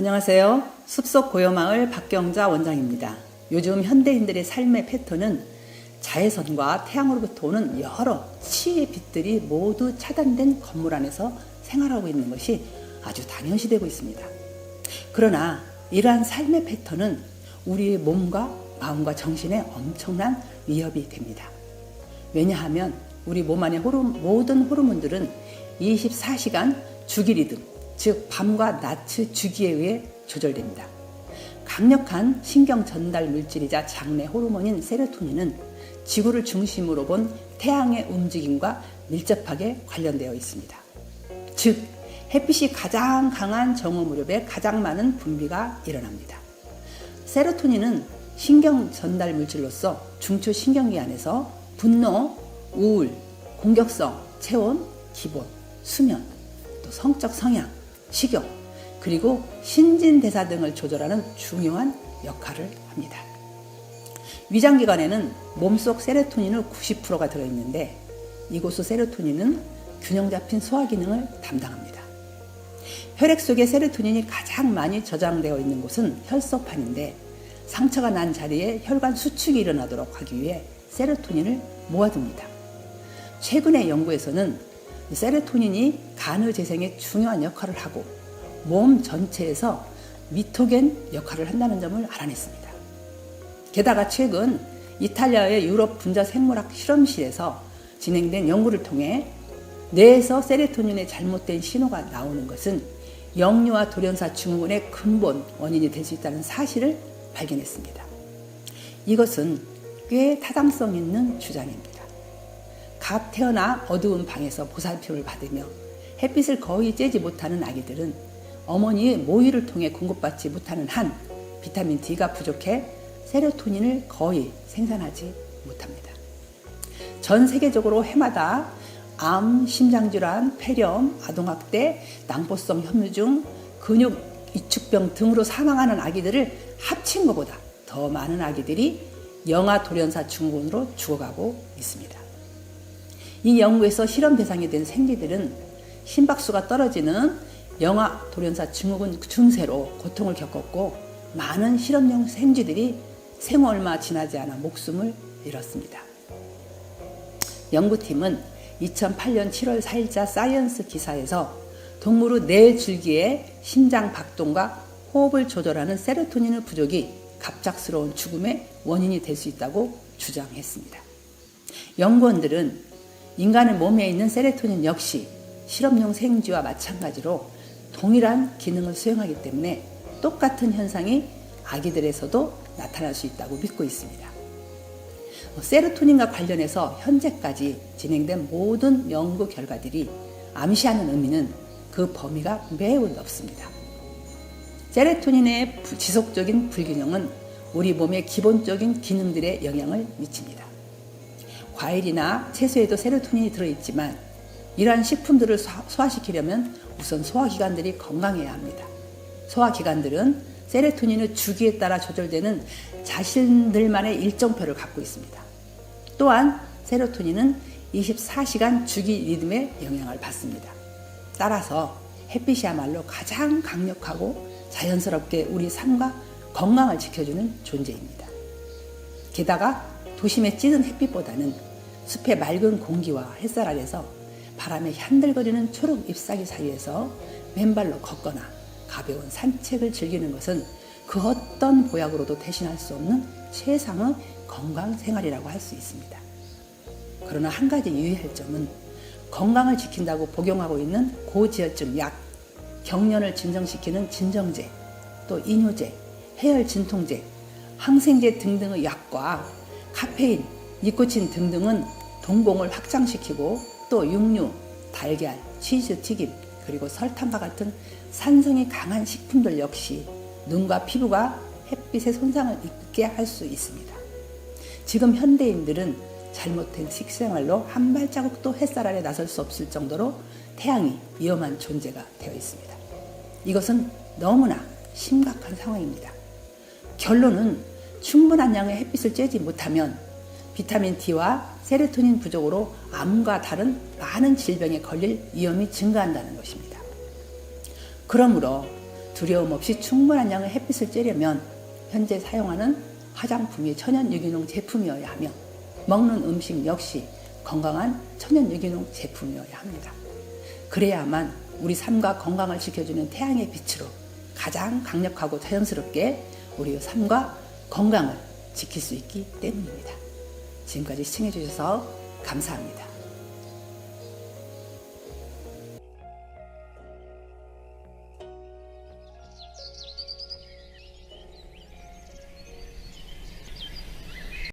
안녕하세요. 숲속 고요마을 박경자 원장입니다. 요즘 현대인들의 삶의 패턴은 자외선과 태양으로부터 오는 여러 치의 빛들이 모두 차단된 건물 안에서 생활하고 있는 것이 아주 당연시되고 있습니다. 그러나 이러한 삶의 패턴은 우리의 몸과 마음과 정신에 엄청난 위협이 됩니다. 왜냐하면 우리 몸 안의 호르몬, 모든 호르몬들은 24시간 주기 리듬, 즉 밤과 낮의 주기에 의해 조절됩니다. 강력한 신경 전달 물질이자 장내 호르몬인 세로토닌은 지구를 중심으로 본 태양의 움직임과 밀접하게 관련되어 있습니다. 즉, 햇빛이 가장 강한 정오 무렵에 가장 많은 분비가 일어납니다. 세로토닌은 신경 전달 물질로서 중추 신경계 안에서 분노, 우울, 공격성, 체온, 기본, 수면, 또 성적 성향, 식욕, 그리고 신진대사 등을 조절하는 중요한 역할을 합니다. 위장기관에는 몸속 세로토닌의 90%가 들어있는데 이곳의 세로토닌은 균형 잡힌 소화 기능을 담당합니다. 혈액 속에 세로토닌이 가장 많이 저장되어 있는 곳은 혈소판인데 상처가 난 자리에 혈관 수축이 일어나도록 하기 위해 세로토닌을 모아둡니다. 최근의 연구에서는 세로토닌이 간의 재생에 중요한 역할을 하고 몸 전체에서 미토겐 역할을 한다는 점을 알아냈습니다. 게다가 최근 이탈리아의 유럽 분자 생물학 실험실에서 진행된 연구를 통해 뇌에서 세로토닌의 잘못된 신호가 나오는 것은 역류와 돌연사 증후군의 근본 원인이 될 수 있다는 사실을 발견했습니다. 이것은 꽤 타당성 있는 주장입니다. 갓 태어나 어두운 방에서 보살핌을 받으며 햇빛을 거의 쬐지 못하는 아기들은 어머니의 모유를 통해 공급받지 못하는 한 비타민 D가 부족해 세로토닌을 거의 생산하지 못합니다. 전 세계적으로 해마다 암, 심장질환, 폐렴, 아동학대, 낭보성 혐유증, 근육 이축병 등으로 사망하는 아기들을 합친 것보다 더 많은 아기들이 영아 돌연사 증후군으로 죽어가고 있습니다. 이 연구에서 실험 대상이 된 생쥐들은 심박수가 떨어지는 영아 돌연사 증후군 증세로 고통을 겪었고 많은 실험용 생쥐들이 생후 얼마 지나지 않아 목숨을 잃었습니다. 연구팀은 2008년 7월 4일자 사이언스 기사에서 동물의 뇌 줄기의 심장 박동과 호흡을 조절하는 세로토닌의 부족이 갑작스러운 죽음의 원인이 될 수 있다고 주장했습니다. 연구원들은 인간의 몸에 있는 세로토닌 역시 실험용 생쥐와 마찬가지로 동일한 기능을 수행하기 때문에 똑같은 현상이 아기들에서도 나타날 수 있다고 믿고 있습니다. 세로토닌과 관련해서 현재까지 진행된 모든 연구 결과들이 암시하는 의미는 그 범위가 매우 넓습니다. 세로토닌의 지속적인 불균형은 우리 몸의 기본적인 기능들에 영향을 미칩니다. 과일이나 채소에도 세로토닌이 들어있지만 이러한 식품들을 소화시키려면 우선 소화기관들이 건강해야 합니다. 소화기관들은 세로토닌의 주기에 따라 조절되는 자신들만의 일정표를 갖고 있습니다. 또한 세로토닌은 24시간 주기 리듬에 영향을 받습니다. 따라서 햇빛이야말로 가장 강력하고 자연스럽게 우리 삶과 건강을 지켜주는 존재입니다. 게다가 도심의 찌든 햇빛보다는 숲의 맑은 공기와 햇살 아래서 바람에 향들거리는 초록 잎사귀 사이에서 맨발로 걷거나 가벼운 산책을 즐기는 것은 그 어떤 보약으로도 대신할 수 없는 최상의 건강 생활이라고 할 수 있습니다. 그러나 한 가지 유의할 점은 건강을 지킨다고 복용하고 있는 고지혈증 약, 경련을 진정시키는 진정제, 또 이뇨제, 해열 진통제, 항생제 등등의 약과 카페인, 니코틴 등등은 동공을 확장시키고 또 육류, 달걀, 치즈 튀김, 그리고 설탕과 같은 산성이 강한 식품들 역시 눈과 피부가 햇빛의 손상을 입게 할 수 있습니다. 지금 현대인들은 잘못된 식생활로 한 발자국도 햇살 아래 나설 수 없을 정도로 태양이 위험한 존재가 되어 있습니다. 이것은 너무나 심각한 상황입니다. 결론은 충분한 양의 햇빛을 쬐지 못하면 비타민 D와 세로토닌 부족으로 암과 다른 많은 질병에 걸릴 위험이 증가한다는 것입니다. 그러므로 두려움 없이 충분한 양의 햇빛을 쬐려면 현재 사용하는 화장품이 천연 유기농 제품이어야 하며 먹는 음식 역시 건강한 천연 유기농 제품이어야 합니다. 그래야만 우리 삶과 건강을 지켜주는 태양의 빛으로 가장 강력하고 자연스럽게 우리의 삶과 건강을 지킬 수 있기 때문입니다. 지금까지 시청해주셔서 감사합니다.